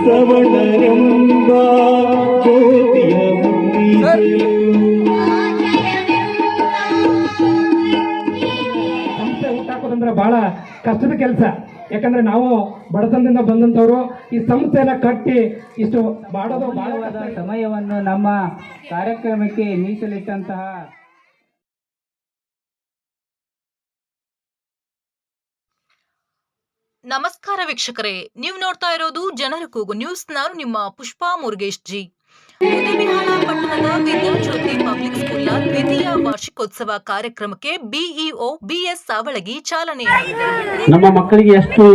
ಜ್ಯೋತಿಯ ಸಂಸ್ಥೆ ಹುಟ್ಟಾಕೋದಂದ್ರೆ ಬಹಳ ಕಷ್ಟದ ಕೆಲಸ. ಯಾಕಂದ್ರೆ ನಾವು ಬಡತನದಿಂದ ಬಂದಂತವ್ರು ಈ ಸಂಸ್ಥೆನ ಕಟ್ಟಿ ಇಷ್ಟು ಮಾಡೋದು ಬಾಳವಾದ ಸಮಯವನ್ನು ನಮ್ಮ ಕಾರ್ಯಕ್ರಮಕ್ಕೆ ಮೀಸಲಿಟ್ಟಂತಹ ನಮಸ್ಕಾರ ವೀಕ್ಷಕರೇ ನೀವು ನೋಡ್ತಾ ಇರೋದು ಜನರ ಕೂಗು ನ್ಯೂಸ್ ನಾನು ನಿಮ್ಮ ಪುಷ್ಪಾ ಮುರುಗೇಶ್ ಜಿ ಪಟ್ಟಣದ ವಿದ್ಯಾಜ್ಯೋತಿ ಪಬ್ಲಿಕ್ ಸ್ಕೂಲ್ನ ದ್ವಿತೀಯ ವಾರ್ಷಿಕೋತ್ಸವ ಕಾರ್ಯಕ್ರಮಕ್ಕೆ ಬಿಇಒ ಬಿಎಸ್ ಸಾವಳಗಿ ಚಾಲನೆ. ನಮ್ಮ ಮಕ್ಕಳಿಗೆ ಎಷ್ಟು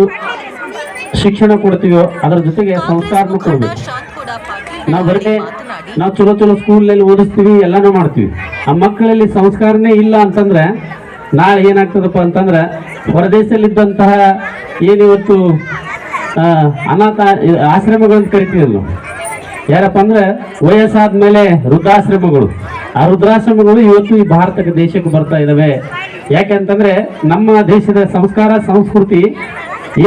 ಶಿಕ್ಷಣ ಕೊಡ್ತೀವೋ ಅದರ ಜೊತೆಗೆ ಸಂಸ್ಕಾರ ಸಂಸ್ಕಾರನೂ ಮುಖಂಡ ಕೊಡ್ಬೇಕು. ಶಾಂತಗೌಡ ಪಾಟೀಲ್ ನಾವು ಬರೀ ಬೆಳವಡಿ ಮಾತನಾಡಿ. ನಾವು ಚಲೋ ಚಲೋ ಸ್ಕೂಲ್ ಓದಿಸ್ತೀವಿ ಎಲ್ಲಾನು ಮಾಡ್ತೀವಿ. ಆ ಮಕ್ಕಳಲ್ಲಿ ಸಂಸ್ಕಾರನೇ ಇಲ್ಲ ಅಂತಂದ್ರೆ ನಾಳೆ ಏನಾಗ್ತದಪ್ಪ ಅಂತಂದ್ರೆ ಹೊರದೇಶದಲ್ಲಿದ್ದಂತಹ ಏನಿವತ್ತು ಅನಾಥ ಆಶ್ರಮಗಳಂತ ಕರಿತೀವಿ ನಾವು. ಯಾರಪ್ಪ ಅಂದ್ರೆ ವಯಸ್ಸಾದ ಮೇಲೆ ವೃದ್ಧಾಶ್ರಮಗಳು. ಆ ವೃದ್ಧಾಶ್ರಮಗಳು ಇವತ್ತು ಈ ಭಾರತಕ್ಕೆ ದೇಶಕ್ಕೆ ಬರ್ತಾ ಇದಾವೆ. ಯಾಕೆಂತಂದ್ರೆ ನಮ್ಮ ದೇಶದ ಸಂಸ್ಕಾರ, ಸಂಸ್ಕೃತಿ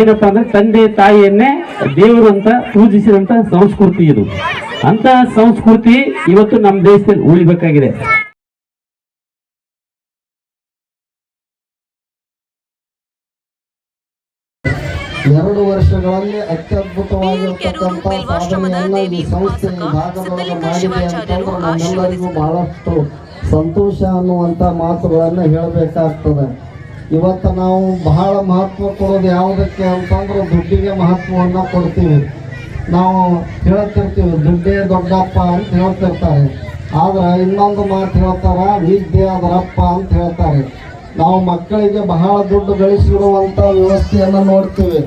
ಏನಪ್ಪ ಅಂದ್ರೆ ತಂದೆ, ತಾಯಿಯನ್ನೇ ದೇವರು ಅಂತ ಪೂಜಿಸಿದಂತ ಸಂಸ್ಕೃತಿ ಇದು. ಅಂತ ಸಂಸ್ಕೃತಿ ಇವತ್ತು ನಮ್ಮ ದೇಶದಲ್ಲಿ ಉಳಿಬೇಕಾಗಿದೆ. ಎರಡು ವರ್ಷಗಳಲ್ಲಿ ಅತ್ಯದ್ಭುತವಾಗಿರ್ತಕ್ಕಂಥ ಸಾಧನೆಯನ್ನ ಈ ಸಂಸ್ಥೆ ಮಾಡಿದೆ ಬಹಳಷ್ಟು ಸಂತೋಷ ಅನ್ನುವಂಥ ಮಾತುಗಳನ್ನು ಹೇಳಬೇಕಾಗ್ತದೆ. ಇವತ್ತು ನಾವು ಬಹಳ ಮಹತ್ವ ಕೊಡೋದು ಯಾವುದಕ್ಕೆ ಅಂತಂದ್ರೆ ದುಡ್ಡಿಗೆ ಮಹತ್ವವನ್ನು ಕೊಡ್ತೀವಿ. ನಾವು ಹೇಳ್ತಿರ್ತೀವಿ ದುಡ್ಡೇ ದೊಡ್ಡಪ್ಪ ಅಂತ ಹೇಳ್ತಿರ್ತಾರೆ. ಆದ್ರೆ ಇನ್ನೊಂದು ಮಾತು ಹೇಳ್ತಾರ ವಿದ್ಯೆ ಅದರಪ್ಪ ಅಂತ ಹೇಳ್ತಾರೆ. ನಾವು ಮಕ್ಕಳಿಗೆ ಬಹಳ ದುಡ್ಡು ಗಳಿಸಿರುವಂಥ ವ್ಯವಸ್ಥೆಯನ್ನು ನೋಡ್ತೀವಿ.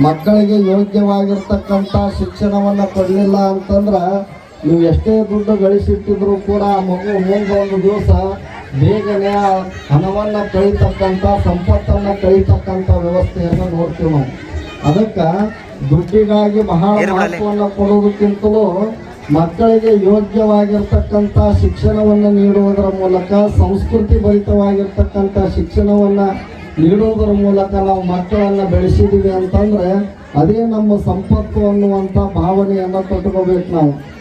ಮಕ್ಕಳಿಗೆ ಯೋಗ್ಯವಾಗಿರ್ತಕ್ಕಂಥ ಶಿಕ್ಷಣವನ್ನು ಕೊಡಲಿಲ್ಲ ಅಂತಂದ್ರೆ ನೀವು ಎಷ್ಟೇ ದುಡ್ಡು ಗಳಿಸಿಟ್ಟಿದ್ರು ಕೂಡ ಆ ಮಗು ಒಂದು ದಿವಸ ಬೇಗನೆ ಹಣವನ್ನ ಹಣವನ್ನು ಕಳೀತಕ್ಕಂಥ ಸಂಪತ್ತನ್ನು ಕಳೀತಕ್ಕಂಥ ವ್ಯವಸ್ಥೆಯನ್ನು ನೋಡ್ತೀವಿ ನಾವು. ಅದಕ್ಕೆ ದುಡ್ಡಿಗಾಗಿ ಬಹಳ ಮಹತ್ವವನ್ನು ಕೊಡೋದಕ್ಕಿಂತಲೂ ಮಕ್ಕಳಿಗೆ ಯೋಗ್ಯವಾಗಿರ್ತಕ್ಕಂಥ ಶಿಕ್ಷಣವನ್ನು ನೀಡುವುದರ ಮೂಲಕ, ಸಂಸ್ಕೃತಿ ಭರಿತವಾಗಿರ್ತಕ್ಕಂಥ ಶಿಕ್ಷಣವನ್ನು ನೀಡುವುದರ ಮೂಲಕ ನಾವು ಮಕ್ಕಳನ್ನು ಬೆಳೆಸಿದ್ದೀವಿ ಅಂತಂದರೆ, ಅದೇ ನಮ್ಮ ಸಂಪತ್ತು ಅನ್ನುವಂಥ ಭಾವನೆಯನ್ನು ಕಟ್ಕೋಬೇಕು ನಾವು.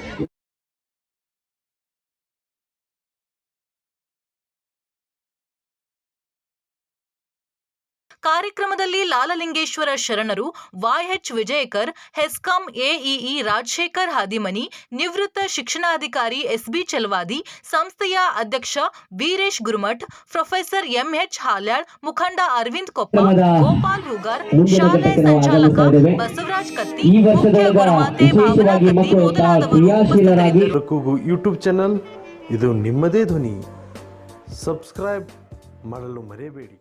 ಕಾರ್ಯಕ್ರಮದಲ್ಲಿ ಲಾಲಲಿಂಗೇಶ್ವರ ಶರಣರು ವಾಯ್ಎಚ್ ವಿಜಯಕರ್ ಹೆಸ್ಕಾಂ ಎಇಇ ರಾಜಶೇಖರ್ ಹಾದಿಮನಿ ನಿವೃತ್ತ ಶಿಕ್ಷಣಾಧಿಕಾರಿ ಎಸ್ಬಿ ಚಲವಾದಿ ಸಂಸ್ಥೆಯ ಅಧ್ಯಕ್ಷ Veeresh Gurumath professor M H Halyal ಮುಖಂಡ ಅರವಿಂದ್ ಕೊಪ್ಪ ಗೋಪಾಲ್ ಹೂಗಾರ್ ಶಾಲೆ ಸಂಚಾಲಕ ಬಸವರಾಜ್ ಕತ್ತಿ ಮುಖ್ಯ ಗುರುಮಾತೆ ಭಾವನಾ ಕತ್ತಿ ಮೊದಲಾದವರು ಯೂಟ್ಯೂಬ್ ಚಾನಲ್ ಇದು ನಿಮ್ಮದೇ ಧ್ವನಿ. ಸಬ್ಸ್ಕ್ರೈಬ್ ಮಾಡಲು ಮರೆಯಬೇಡಿ.